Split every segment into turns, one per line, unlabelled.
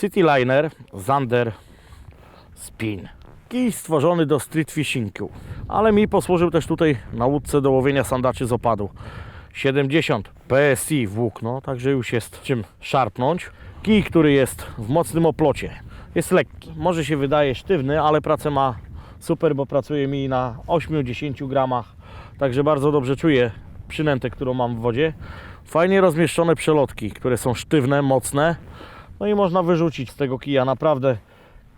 Cityliner Zander Spin. Kij stworzony do street fishingu, ale mi posłużył też tutaj na łódce do łowienia sandaczy z opadu. 70 PSI włókno, także już jest czym szarpnąć. Kij, który jest w mocnym oplocie, jest lekki. Może się wydaje sztywny, ale pracę ma super, bo pracuje mi na 8-10 gramach. Także bardzo dobrze czuję przynętę, którą mam w wodzie. Fajnie rozmieszczone przelotki, które są sztywne, mocne. No i można wyrzucić z tego kija naprawdę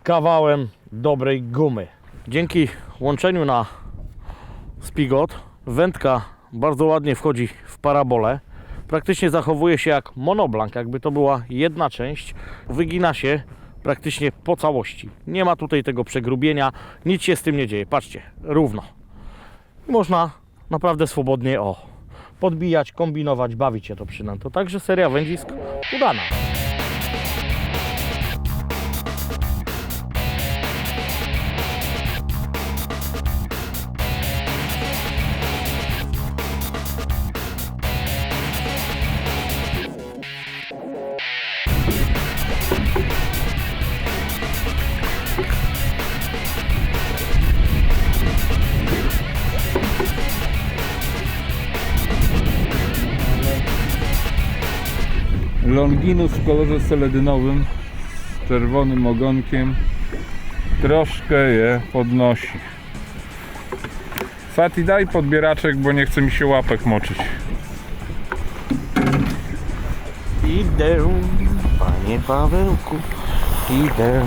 kawałem dobrej gumy. Dzięki łączeniu na spigot wędka bardzo ładnie wchodzi w parabolę. Praktycznie zachowuje się jak monoblank, jakby to była jedna część. Wygina się praktycznie po całości. Nie ma tutaj tego przegrubienia, nic się z tym nie dzieje. Patrzcie, równo. Można naprawdę swobodnie o podbijać, kombinować, bawić się to przynętą. Także seria wędzisk udana.
Longinus w kolorze seledynowym z czerwonym ogonkiem troszkę je podnosi. Fati daj podbieraczek, bo nie chce mi się łapek moczyć.
Idę, panie Pawełku, idę.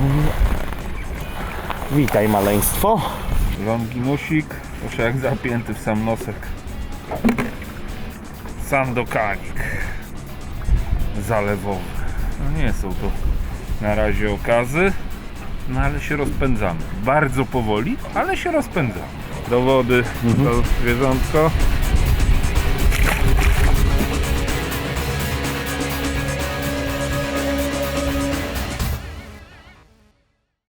Witaj maleństwo.
Longinusik, proszę jak zapięty w sam nosek. Sandokanik zalewowy. No nie są to na razie okazy, no ale się rozpędzamy. Bardzo powoli, ale się rozpędzamy. Do wody to zwierzątko.